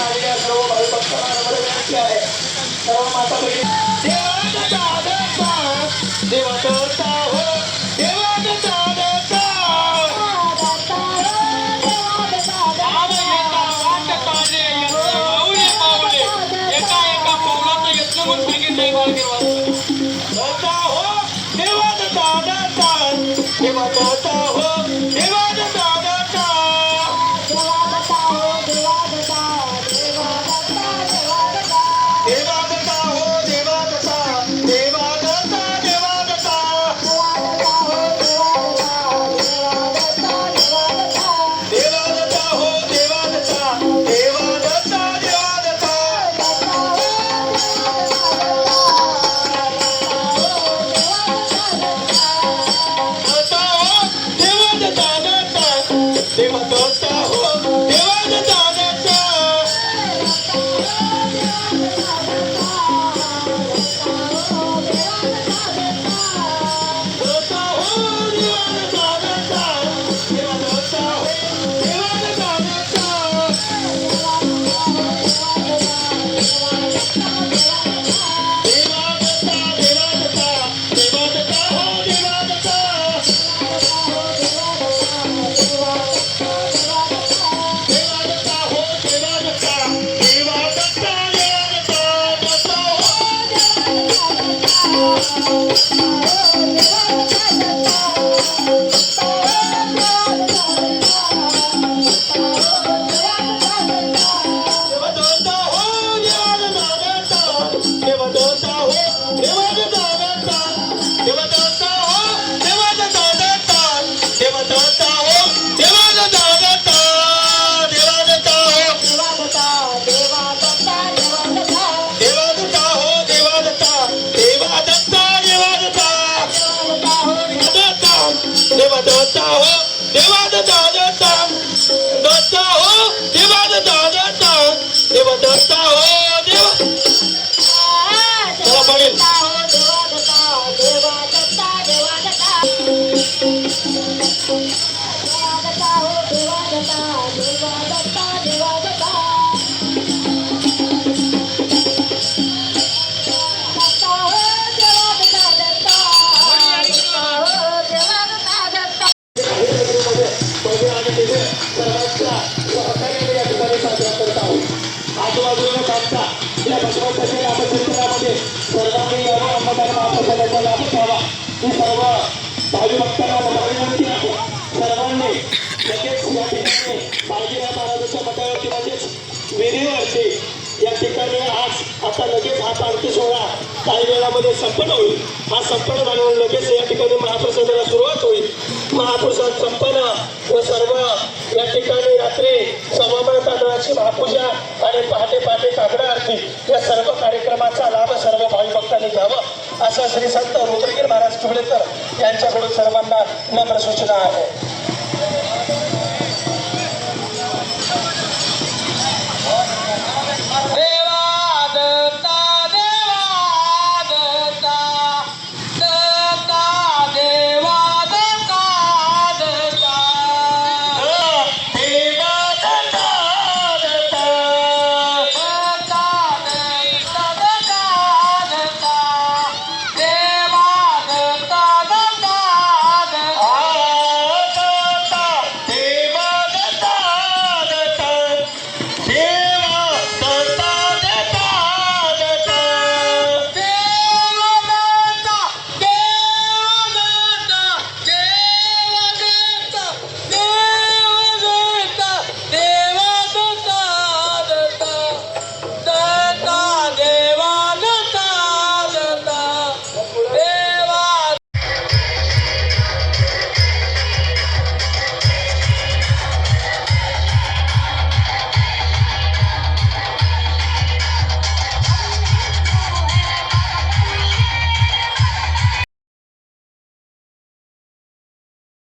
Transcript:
आलेल्या सर्व भावी भक्तांना नम्र विनंती आहे सर्व माता भगिनी देवाचा देवता देवता हो देवाचा देवता देवा हो देवा दादा देवा दादा देवाचा देवाचा दत्ता हो देवाचा दत्ता देवाचा हो देवा. चला पाटील. आजूबाजूला भगवंताच्या सर्वांनी यावं अंमलदार महाप्रसादाचा लाभ घ्यावा. ही सर्व भावी भक्तांना मला विनंती आहे. सर्वांनी लगेच या ठिकाणी बाळजीराव महाराजाच्या मठावरती म्हणजेच विहिरीवरती या ठिकाणी आज आता लगेच हा पालखी सोहळा काही वेळामध्ये संपन्न होईल. हा संपन्न झाल्यावर लगेच या ठिकाणी महाप्रसादाला सुरुवात होईल. महाप्रसाद संपन्न व सर्व या ठिकाणी रात्री समामय तांदळाची महापूजा आणि पहाटे पहाटे काकडा आरती या सर्व कार्यक्रमाचा लाभ सर्व भावी भक्तांनी घ्यावा असं श्री संत रुद्रगीर महाराज चुगलेकर यांच्याकडून सर्वांना नम्र सूचना आहे.